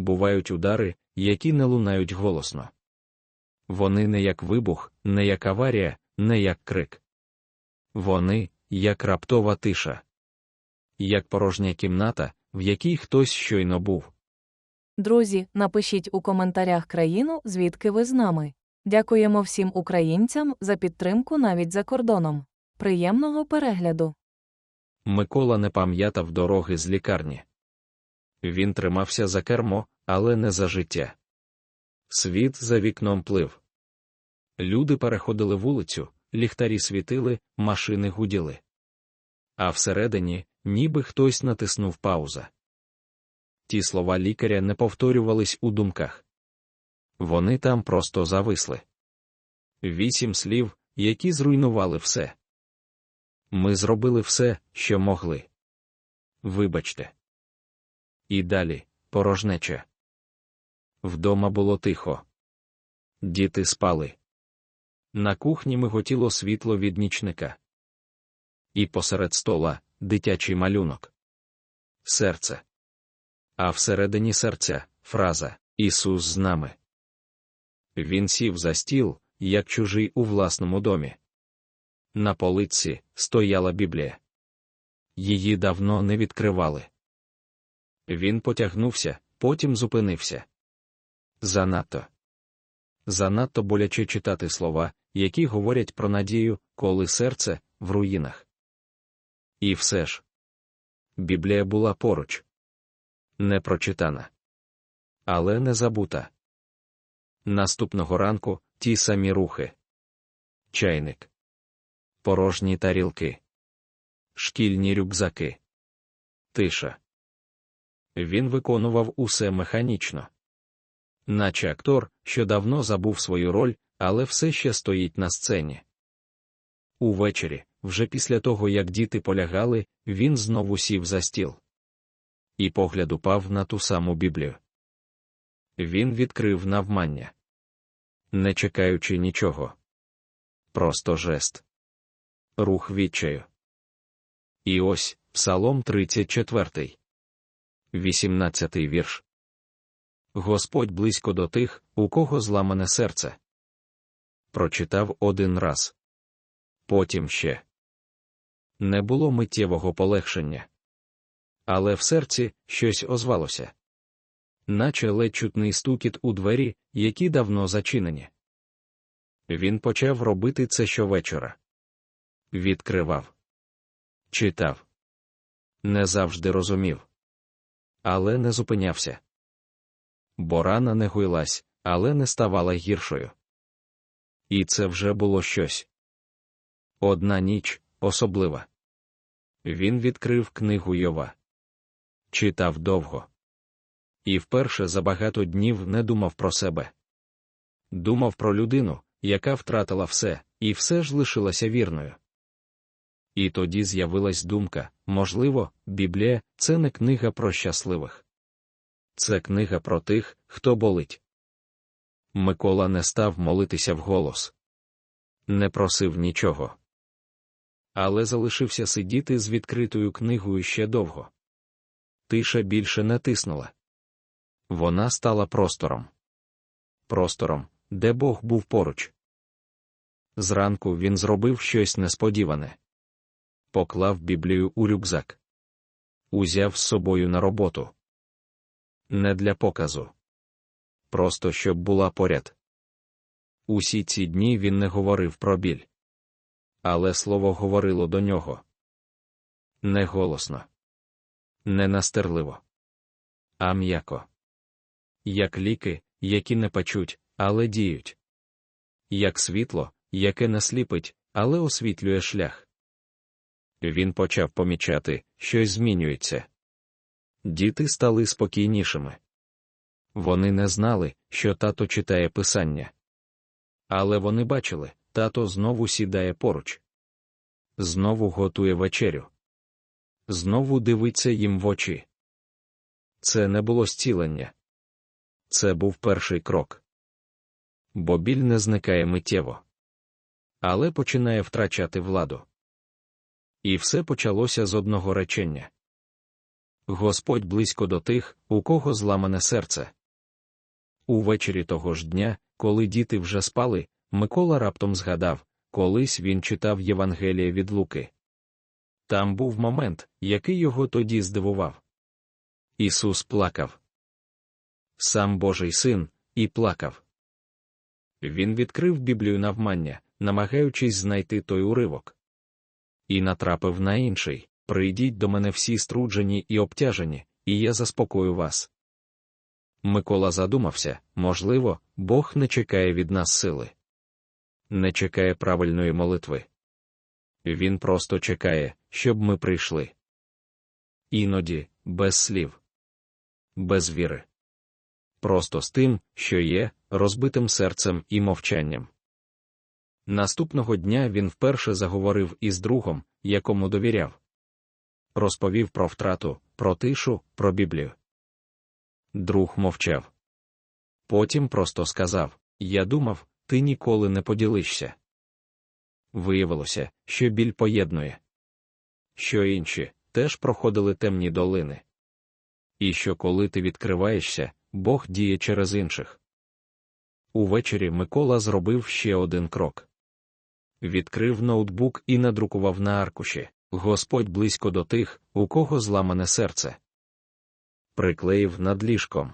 бувають удари, які не лунають голосно. Вони не як вибух, не як аварія, не як крик. Вони, як раптова тиша, як порожня кімната, в якій хтось щойно був. Друзі, напишіть у коментарях країну, звідки ви з нами. Дякуємо всім українцям за підтримку навіть за кордоном. Приємного перегляду! Микола не пам'ятав дороги з лікарні. Він тримався за кермо, але не за життя. Світ за вікном плив. Люди переходили вулицю, ліхтарі світили, машини гуділи. А всередині, ніби хтось натиснув пауза. Ті слова лікаря не повторювались у думках. Вони там просто зависли. Вісім слів, які зруйнували все. Ми зробили все, що могли. Вибачте. І далі порожнеча. Вдома було тихо. Діти спали. На кухні миготіло світло від нічника. І посеред стола дитячий малюнок. Серце. А всередині серця фраза Ісус з нами. Він сів за стіл, як чужий у власному домі. На полиці стояла Біблія. Її давно не відкривали. Він потягнувся, потім зупинився. Занадто. Занадто боляче читати слова, які говорять про надію, коли серце в руїнах. І все ж. Біблія була поруч. Не прочитана. Але не забута. Наступного ранку ті самі рухи. Чайник. Порожні тарілки. Шкільні рюкзаки. Тиша. Він виконував усе механічно. Наче актор, що давно забув свою роль, але все ще стоїть на сцені. Увечері, вже після того, як діти полягали, він знову сів за стіл. І погляд упав на ту саму Біблію. Він відкрив навмання, не чекаючи нічого. Просто жест. Рух відчаю. І ось Псалом 34. 18 вірш. Господь близько до тих, у кого зламане серце. Прочитав один раз. Потім ще. Не було миттєвого полегшення. Але в серці щось озвалося. Наче ледь чутний стукіт у двері, які давно зачинені. Він почав робити це щовечора. Відкривав. Читав. Не завжди розумів. Але не зупинявся. Бо рана не гуйлась, але не ставала гіршою. І це вже було щось. Одна ніч особлива. Він відкрив книгу Йова. Читав довго. І вперше за багато днів не думав про себе. Думав про людину, яка втратила все, і все ж лишилася вірною. І тоді з'явилась думка можливо, Біблія це не книга про щасливих. Це книга про тих, хто болить. Микола не став молитися вголос. Не просив нічого. Але залишився сидіти з відкритою книгою ще довго. Тиша більше не тиснула. Вона стала простором. Простором, де Бог був поруч. Зранку він зробив щось несподіване. Поклав Біблію у рюкзак. Узяв з собою на роботу. Не для показу. Просто щоб була поряд. Усі ці дні він не говорив про біль. Але слово говорило до нього. Не голосно. Не настерливо. А м'яко. Як ліки, які не печуть, але діють. Як світло, яке не сліпить, але освітлює шлях. Він почав помічати, щось змінюється. Діти стали спокійнішими. Вони не знали, що тато читає писання. Але вони бачили, тато знову сідає поруч. Знову готує вечерю. Знову дивиться їм в очі. Це не було зцілення. Це був перший крок. Бо біль не зникає миттєво. Але починає втрачати владу. І все почалося з одного речення. Господь близько до тих, у кого зламане серце. Увечері того ж дня, коли діти вже спали, Микола раптом згадав, колись він читав Євангеліє від Луки. Там був момент, який його тоді здивував. Ісус плакав. Сам Божий син, і плакав. Він відкрив Біблію навмання, намагаючись знайти той уривок. І натрапив на інший Прийдіть до мене всі струджені і обтяжені, і я заспокою вас. Микола задумався можливо, Бог не чекає від нас сили, не чекає правильної молитви. Він просто чекає, щоб ми прийшли. Іноді, без слів, без віри. Просто з тим, що є, розбитим серцем і мовчанням. Наступного дня він вперше заговорив із другом, якому довіряв. Розповів про втрату, про тишу, про Біблію. Друг мовчав. Потім просто сказав: Я думав, ти ніколи не поділишся. Виявилося, що біль поєднує, що інші теж проходили темні долини. І що коли ти відкриваєшся, Бог діє через інших. Увечері Микола зробив ще один крок. Відкрив ноутбук і надрукував на аркуші Господь близько до тих, у кого зламане серце. Приклеїв над ліжком.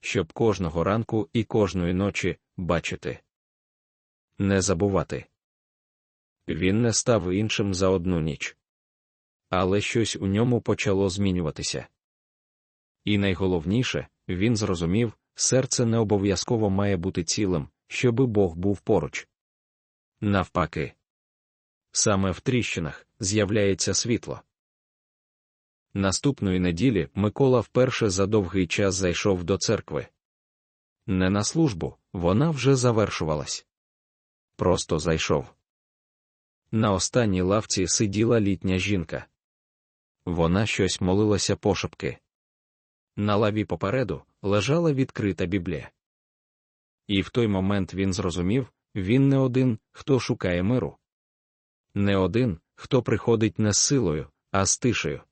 Щоб кожного ранку і кожної ночі бачити. Не забувати. Він не став іншим за одну ніч. Але щось у ньому почало змінюватися. І найголовніше, він зрозумів, серце не обов'язково має бути цілим, щоби Бог був поруч. Навпаки, саме в тріщинах з'являється світло. Наступної неділі Микола вперше за довгий час зайшов до церкви. Не на службу, вона вже завершувалась. Просто зайшов. На останній лавці сиділа літня жінка. Вона щось молилася пошепки. На лаві попереду лежала відкрита біблія. І в той момент він зрозумів він не один, хто шукає миру. Не один, хто приходить не з силою, а з тишею.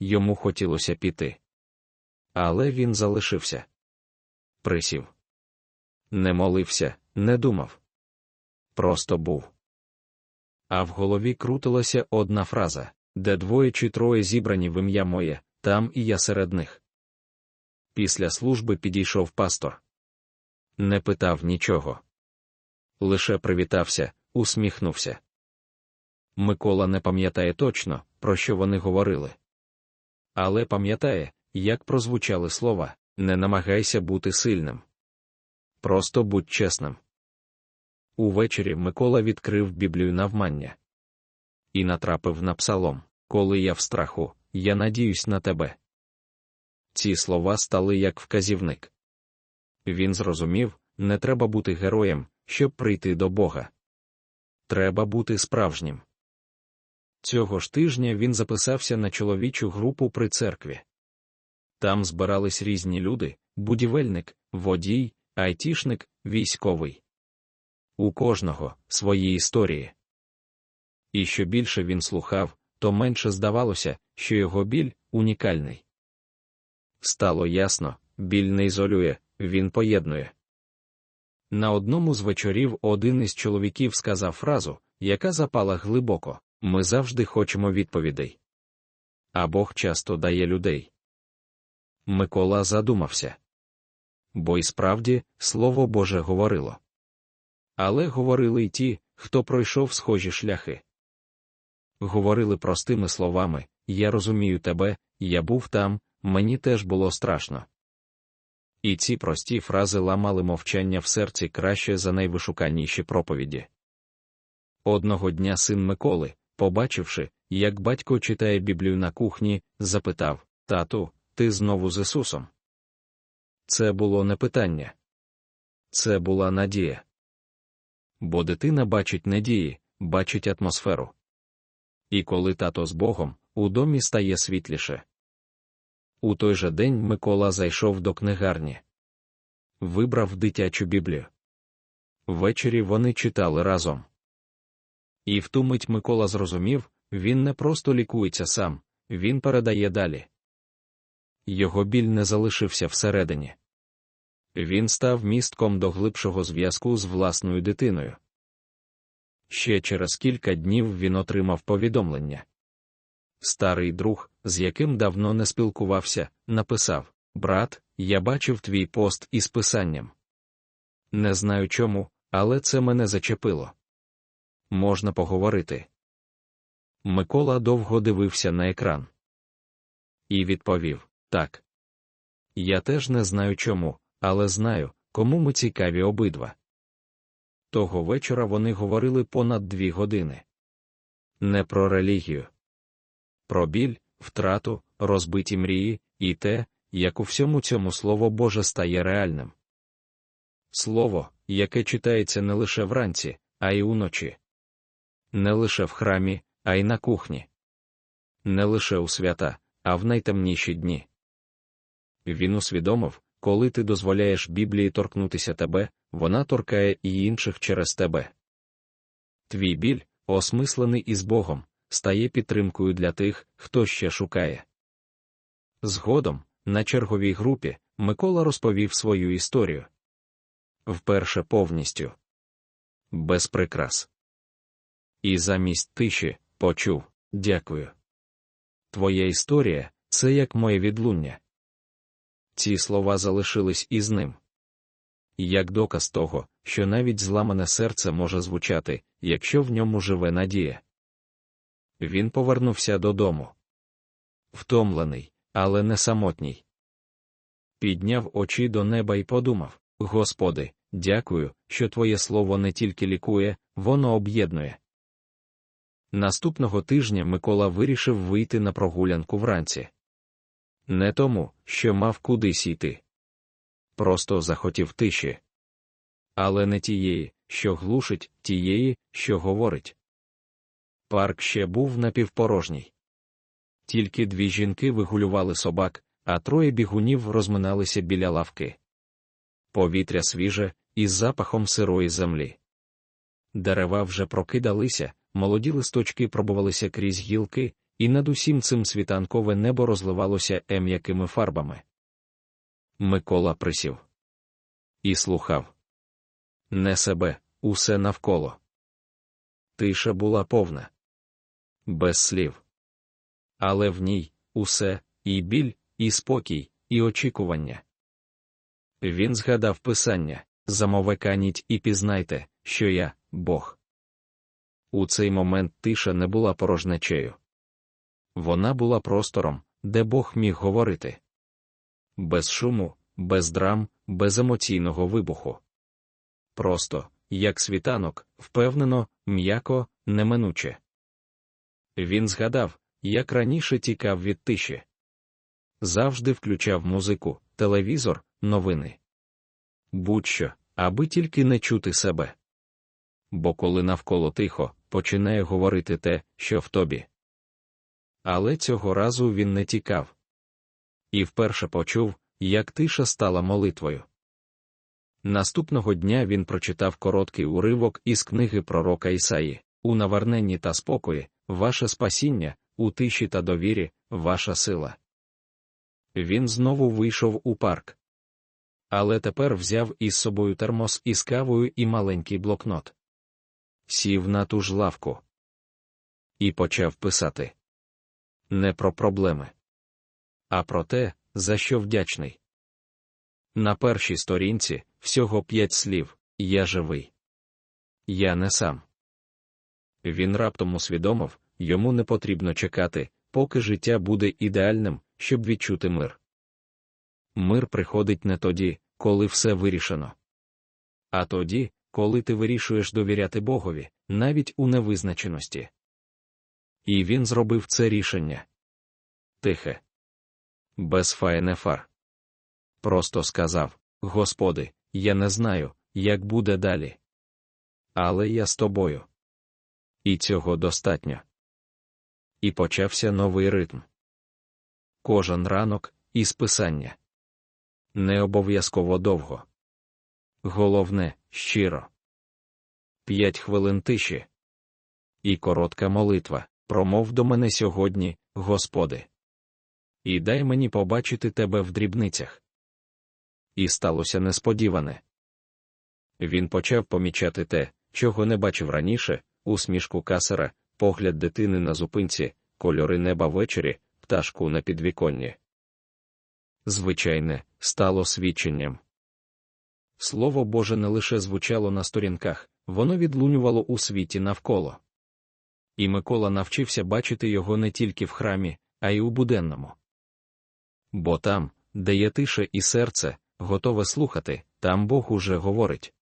Йому хотілося піти. Але він залишився. Присів. Не молився, не думав. Просто був. А в голові крутилася одна фраза де двоє чи троє зібрані в ім'я моє, там і я серед них. Після служби підійшов пастор. Не питав нічого. Лише привітався, усміхнувся. Микола не пам'ятає точно, про що вони говорили. Але пам'ятає, як прозвучали слова не намагайся бути сильним. Просто будь чесним. Увечері Микола відкрив Біблію навмання і натрапив на псалом Коли я в страху, я надіюсь на тебе. Ці слова стали як вказівник. Він зрозумів не треба бути героєм, щоб прийти до Бога. Треба бути справжнім. Цього ж тижня він записався на чоловічу групу при церкві. Там збирались різні люди будівельник, водій, айтішник, військовий. У кожного свої історії. І що більше він слухав, то менше здавалося, що його біль унікальний. Стало ясно, біль не ізолює, він поєднує. На одному з вечорів один із чоловіків сказав фразу, яка запала глибоко ми завжди хочемо відповідей. А Бог часто дає людей. Микола задумався. Бо й справді Слово Боже говорило. Але говорили й ті, хто пройшов схожі шляхи. Говорили простими словами Я розумію тебе, я був там, мені теж було страшно. І ці прості фрази ламали мовчання в серці краще за найвишуканіші проповіді. Одного дня син Миколи, побачивши, як батько читає Біблію на кухні, запитав Тату, ти знову з Ісусом? Це було не питання. Це була надія. Бо дитина бачить надії, бачить атмосферу. І коли тато з Богом, у домі стає світліше. У той же день Микола зайшов до книгарні. Вибрав дитячу біблію. Ввечері вони читали разом. І в ту мить Микола зрозумів він не просто лікується сам, він передає далі. Його біль не залишився всередині. Він став містком до глибшого зв'язку з власною дитиною. Ще через кілька днів він отримав повідомлення. Старий друг, з яким давно не спілкувався, написав: Брат, я бачив твій пост із писанням. Не знаю чому, але це мене зачепило. Можна поговорити. Микола довго дивився на екран. І відповів: Так. Я теж не знаю чому, але знаю, кому ми цікаві обидва. Того вечора вони говорили понад дві години. Не про релігію, про біль, втрату, розбиті мрії і те, як у всьому цьому Слово Боже стає реальним. Слово, яке читається не лише вранці, а й уночі. Не лише в храмі, а й на кухні. Не лише у свята, а в найтемніші дні. Він усвідомив, коли ти дозволяєш Біблії торкнутися тебе, вона торкає і інших через тебе. Твій біль, осмислений із Богом, стає підтримкою для тих, хто ще шукає. Згодом, на черговій групі, Микола розповів свою історію. Вперше повністю. Без прикрас. І замість тиші почув дякую. Твоя історія це як моє відлуння. Ці слова залишились із ним. Як доказ того, що навіть зламане серце може звучати, якщо в ньому живе надія. Він повернувся додому. Втомлений, але не самотній. Підняв очі до неба і подумав: Господи, дякую, що Твоє слово не тільки лікує, воно об'єднує. Наступного тижня Микола вирішив вийти на прогулянку вранці. Не тому, що мав кудись йти. Просто захотів тиші. Але не тієї, що глушить, тієї, що говорить. Парк ще був напівпорожній. Тільки дві жінки вигулювали собак, а троє бігунів розминалися біля лавки. Повітря свіже, із запахом сирої землі. Дерева вже прокидалися, молоді листочки пробувалися крізь гілки, і над усім цим світанкове небо розливалося ем'якими фарбами. Микола присів і слухав не себе, усе навколо. Тиша була повна, без слів. Але в ній усе і біль, і спокій, і очікування. Він згадав писання замовеканіть і пізнайте, що я Бог. У цей момент тиша не була порожнечею. Вона була простором, де Бог міг говорити. Без шуму, без драм, без емоційного вибуху. Просто, як світанок, впевнено, м'яко, неминуче. Він згадав, як раніше тікав від тиші. Завжди включав музику, телевізор, новини. Будь-що, аби тільки не чути себе. Бо коли навколо тихо, починає говорити те, що в тобі. Але цього разу він не тікав. І вперше почув, як тиша стала молитвою. Наступного дня він прочитав короткий уривок із книги пророка Ісаї у наверненні та спокої, ваше спасіння, у тиші та довірі, ваша сила. Він знову вийшов у парк. Але тепер взяв із собою термос із кавою і маленький блокнот. Сів на ту ж лавку і почав писати не про проблеми, а про те, за що вдячний. На першій сторінці всього п'ять слів Я живий. Я не сам. Він раптом усвідомив, йому не потрібно чекати, поки життя буде ідеальним, щоб відчути мир. Мир приходить не тоді, коли все вирішено. А тоді, коли ти вирішуєш довіряти Богові, навіть у невизначеності. І він зробив це рішення тихе, без фаєнефар. Просто сказав: Господи, я не знаю, як буде далі. Але я з тобою. І цього достатньо. І почався новий ритм. Кожен ранок із писання. Не обов'язково довго. Головне, щиро. П'ять хвилин тиші. І коротка молитва. промов до мене сьогодні, Господи. І дай мені побачити тебе в дрібницях. І сталося несподіване. Він почав помічати те, чого не бачив раніше, усмішку касера, погляд дитини на зупинці, кольори неба ввечері, пташку на підвіконні. Звичайне, стало свідченням. Слово Боже не лише звучало на сторінках, воно відлунювало у світі навколо. І Микола навчився бачити його не тільки в храмі, а й у буденному. Бо там, де є тише і серце, готове слухати, там Бог уже говорить.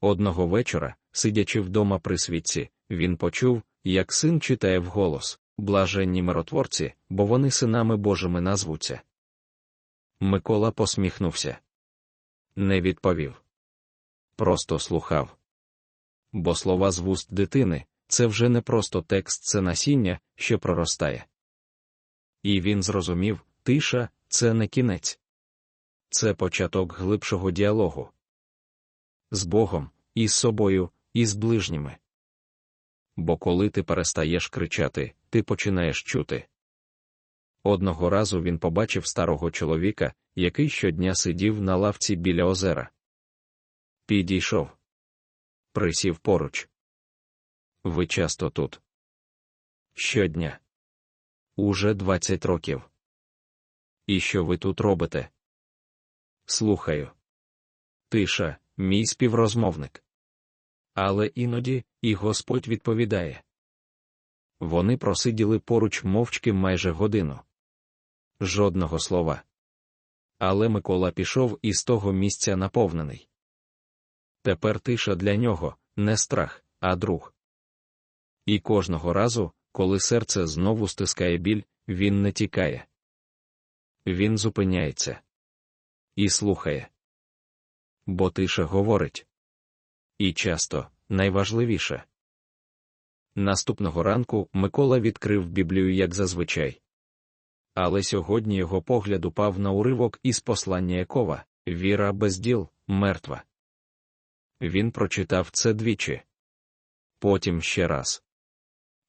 Одного вечора, сидячи вдома при світці, він почув, як син читає вголос блаженні миротворці, бо вони синами Божими назвуться. Микола посміхнувся. Не відповів. Просто слухав. Бо слова з вуст дитини це вже не просто текст, це насіння, що проростає. І він зрозумів тиша це не кінець. Це початок глибшого діалогу. З Богом, і з собою, і з ближніми. Бо коли ти перестаєш кричати, ти починаєш чути. Одного разу він побачив старого чоловіка, який щодня сидів на лавці біля озера. Підійшов. Присів поруч. Ви часто тут. Щодня. Уже двадцять років. І що ви тут робите? Слухаю. Тиша, мій співрозмовник. Але іноді і Господь відповідає. Вони просиділи поруч мовчки майже годину. Жодного слова. Але Микола пішов із того місця наповнений. Тепер тиша для нього не страх, а друг. І кожного разу, коли серце знову стискає біль, він не тікає. Він зупиняється і слухає. Бо тиша говорить. І часто найважливіше. Наступного ранку Микола відкрив Біблію як зазвичай. Але сьогодні його погляд упав на уривок із послання Якова Віра без діл, мертва. Він прочитав це двічі. Потім ще раз.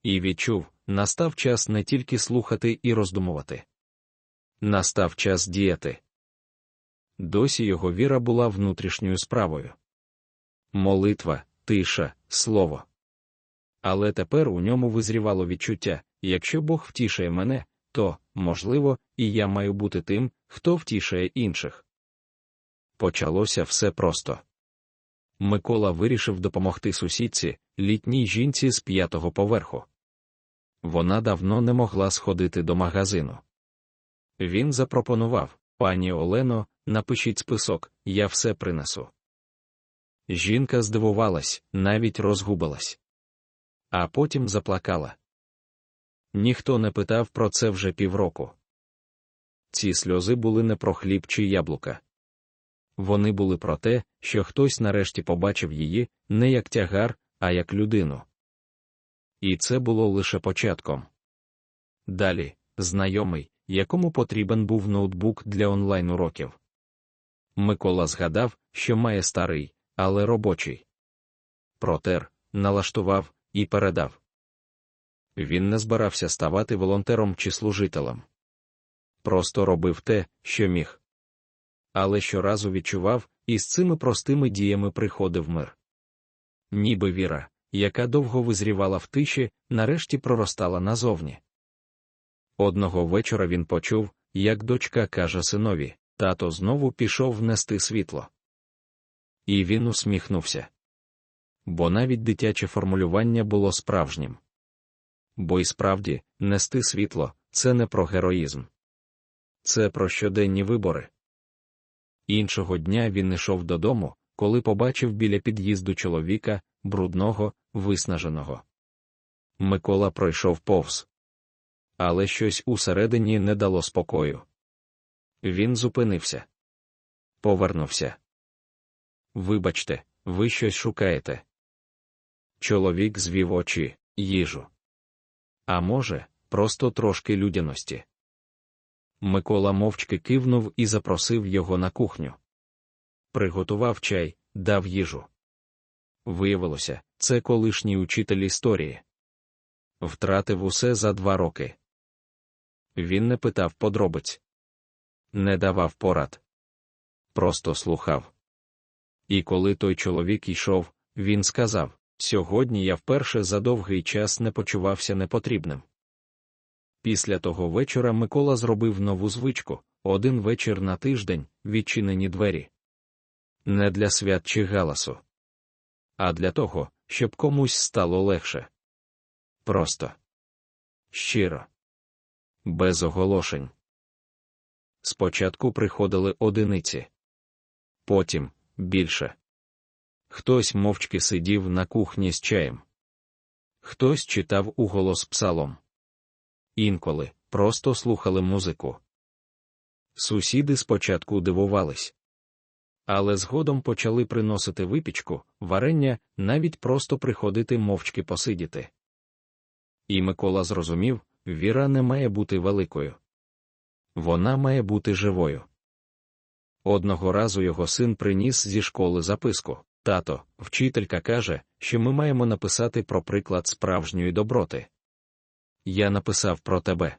І відчув, настав час не тільки слухати і роздумувати. Настав час діяти. Досі його віра була внутрішньою справою. Молитва, тиша, слово. Але тепер у ньому визрівало відчуття якщо Бог втішає мене, то, можливо, і я маю бути тим, хто втішає інших. Почалося все просто. Микола вирішив допомогти сусідці, літній жінці з п'ятого поверху. Вона давно не могла сходити до магазину. Він запропонував пані Олено, напишіть список, я все принесу. Жінка здивувалась, навіть розгубилась. А потім заплакала. Ніхто не питав про це вже півроку. Ці сльози були не про хліб чи яблука. Вони були про те, що хтось нарешті побачив її не як тягар, а як людину. І це було лише початком. Далі, знайомий, якому потрібен був ноутбук для онлайн уроків. Микола згадав, що має старий, але робочий. Протер, налаштував і передав. Він не збирався ставати волонтером чи служителем. Просто робив те, що міг. Але щоразу відчував, і з цими простими діями приходив мир. Ніби віра, яка довго визрівала в тиші, нарешті проростала назовні. Одного вечора він почув, як дочка каже синові тато знову пішов нести світло. І він усміхнувся. Бо навіть дитяче формулювання було справжнім. Бо й справді, нести світло це не про героїзм. Це про щоденні вибори. Іншого дня він йшов додому, коли побачив біля під'їзду чоловіка, брудного, виснаженого. Микола пройшов повз. Але щось усередині не дало спокою. Він зупинився. Повернувся. Вибачте, ви щось шукаєте. Чоловік звів очі, їжу. А може, просто трошки людяності. Микола мовчки кивнув і запросив його на кухню. Приготував чай, дав їжу. Виявилося, це колишній учитель історії. Втратив усе за два роки. Він не питав подробиць, не давав порад, просто слухав. І коли той чоловік йшов, він сказав: Сьогодні я вперше за довгий час не почувався непотрібним. Після того вечора Микола зробив нову звичку один вечір на тиждень відчинені двері. Не для свят чи галасу, а для того, щоб комусь стало легше. Просто щиро, без оголошень. Спочатку приходили одиниці, потім більше. Хтось мовчки сидів на кухні з чаєм, хтось читав уголос псалом. Інколи просто слухали музику. Сусіди спочатку дивувались, але згодом почали приносити випічку, варення, навіть просто приходити мовчки посидіти. І Микола зрозумів віра не має бути великою. Вона має бути живою. Одного разу його син приніс зі школи записку Тато, вчителька каже, що ми маємо написати про приклад справжньої доброти. Я написав про тебе.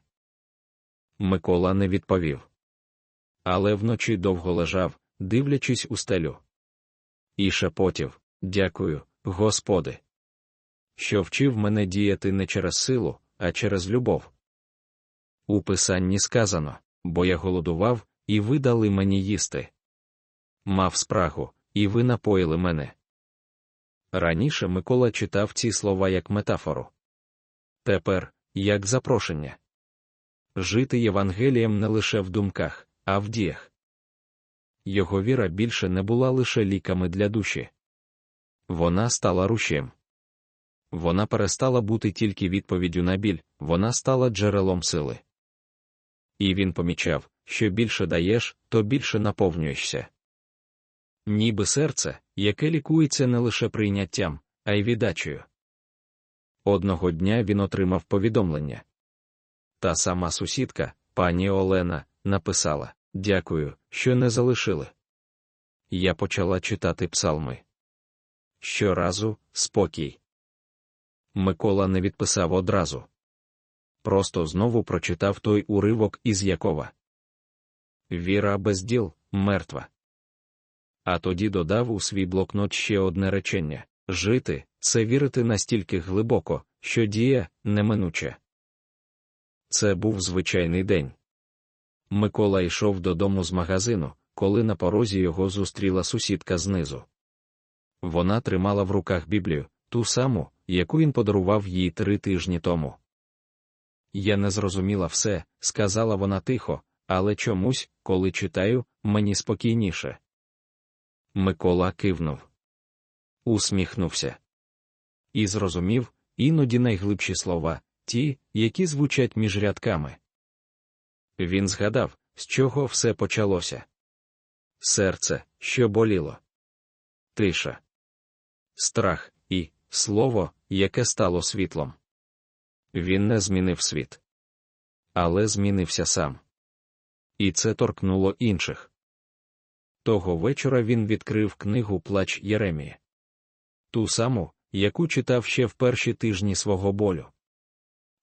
Микола не відповів. Але вночі довго лежав, дивлячись у стелю. І шепотів Дякую, Господи, що вчив мене діяти не через силу, а через любов. У писанні сказано, бо я голодував, і ви дали мені їсти. Мав спрагу, і ви напоїли мене. Раніше Микола читав ці слова як метафору. Тепер, як запрошення. Жити Євангелієм не лише в думках, а в діях. Його віра більше не була лише ліками для душі. Вона стала рушем. Вона перестала бути тільки відповіддю на біль, вона стала джерелом сили. І він помічав, що більше даєш, то більше наповнюєшся. Ніби серце, яке лікується не лише прийняттям, а й віддачею. Одного дня він отримав повідомлення. Та сама сусідка, пані Олена, написала Дякую, що не залишили. Я почала читати псалми. Щоразу спокій. Микола не відписав одразу. Просто знову прочитав той уривок із Якова. Віра без діл мертва. А тоді додав у свій блокнот ще одне речення жити це вірити настільки глибоко, що дія неминуче. Це був звичайний день. Микола йшов додому з магазину, коли на порозі його зустріла сусідка знизу. Вона тримала в руках Біблію, ту саму, яку він подарував їй три тижні тому. Я не зрозуміла все, сказала вона тихо, але чомусь, коли читаю, мені спокійніше. Микола кивнув, усміхнувся і зрозумів іноді найглибші слова, ті, які звучать між рядками. Він згадав, з чого все почалося. Серце, що боліло, тиша, страх і слово, яке стало світлом. Він не змінив світ, але змінився сам. І це торкнуло інших. Того вечора він відкрив книгу Плач Єремії. Ту саму, яку читав ще в перші тижні свого болю.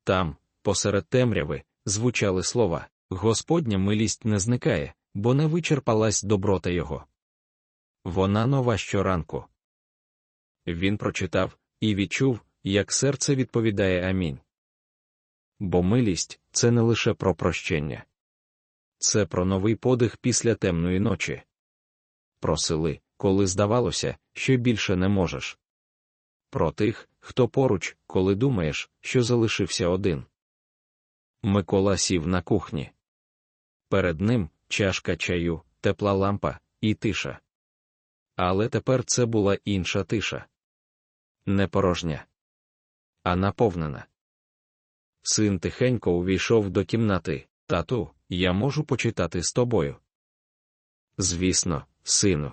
Там, посеред темряви, звучали слова Господня милість не зникає, бо не вичерпалась доброта його. Вона нова щоранку. Він прочитав і відчув, як серце відповідає Амінь. Бо милість це не лише про прощення, це про новий подих після темної ночі. Про сили, коли здавалося, що більше не можеш. Про тих, хто поруч, коли думаєш, що залишився один. Микола сів на кухні. Перед ним чашка чаю, тепла лампа і тиша. Але тепер це була інша тиша. Не порожня, а наповнена. Син тихенько увійшов до кімнати. Тату, я можу почитати з тобою. Звісно, сину.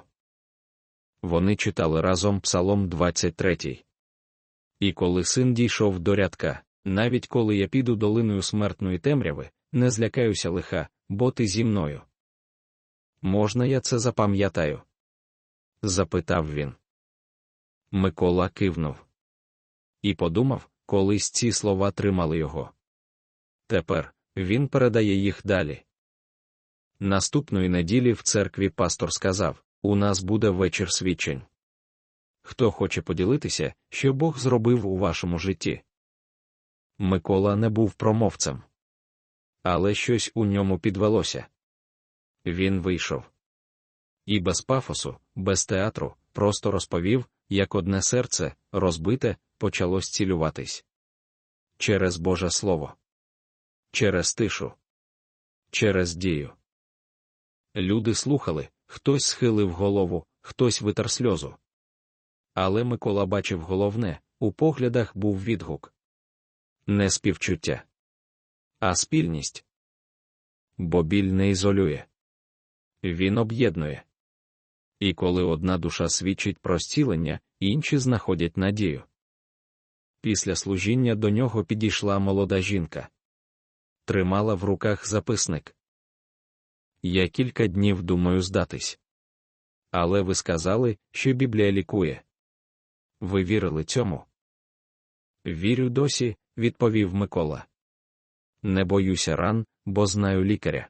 Вони читали разом Псалом 23. І коли син дійшов до рядка, навіть коли я піду долиною смертної темряви, не злякаюся лиха, бо ти зі мною. Можна я це запам'ятаю? запитав він. Микола кивнув. І подумав, колись ці слова тримали його. Тепер він передає їх далі. Наступної неділі в церкві пастор сказав: У нас буде вечір свідчень. Хто хоче поділитися, що Бог зробив у вашому житті? Микола не був промовцем. Але щось у ньому підвелося. Він вийшов. І без пафосу, без театру, просто розповів, як одне серце, розбите, почало зцілюватись. Через Боже Слово. Через тишу. Через дію. Люди слухали, хтось схилив голову, хтось витер сльозу. Але Микола бачив головне у поглядах був відгук. Не співчуття, а спільність. Бо біль не ізолює. Він об'єднує. І коли одна душа свідчить про зцілення, інші знаходять надію. Після служіння до нього підійшла молода жінка. Тримала в руках записник. Я кілька днів думаю здатись. Але ви сказали, що Біблія лікує. Ви вірили цьому? Вірю досі, відповів Микола. Не боюся ран, бо знаю лікаря.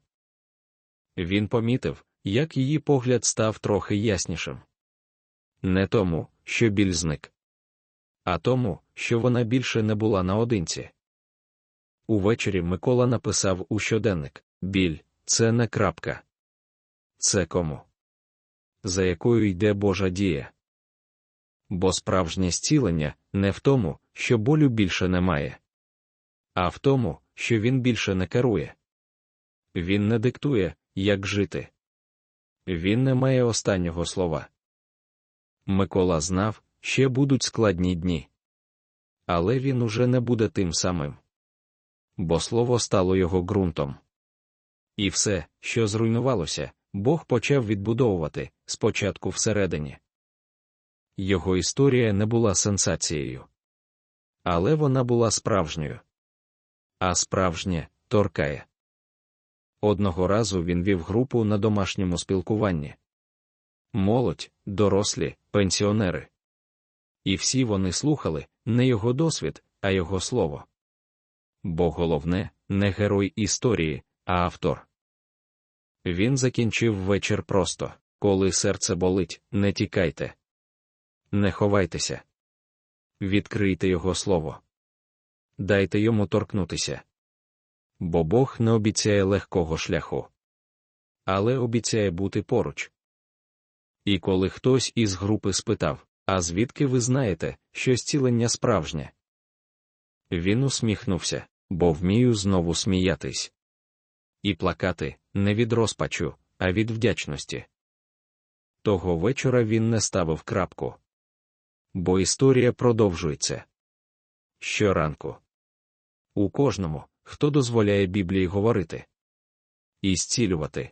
Він помітив, як її погляд став трохи яснішим. Не тому, що біль зник, а тому, що вона більше не була наодинці. Увечері Микола написав у щоденник біль це не крапка. Це кому? За якою йде Божа дія. Бо справжнє зцілення не в тому, що болю більше немає, а в тому, що він більше не керує. Він не диктує, як жити. Він не має останнього слова. Микола знав, ще будуть складні дні. Але він уже не буде тим самим. Бо слово стало його ґрунтом. І все, що зруйнувалося, Бог почав відбудовувати спочатку всередині. Його історія не була сенсацією. Але вона була справжньою. А справжнє торкає. Одного разу він вів групу на домашньому спілкуванні. Молодь, дорослі, пенсіонери. І всі вони слухали не його досвід, а його слово. Бо головне не герой історії, а автор. Він закінчив вечір просто коли серце болить, не тікайте. Не ховайтеся. Відкрийте його слово. Дайте йому торкнутися. Бо Бог не обіцяє легкого шляху. Але обіцяє бути поруч. І коли хтось із групи спитав, а звідки ви знаєте, що зцілення справжнє? Він усміхнувся, бо вмію знову сміятись. І плакати не від розпачу, а від вдячності. Того вечора він не ставив крапку. Бо історія продовжується. Щоранку. У кожному, хто дозволяє Біблії говорити і зцілювати.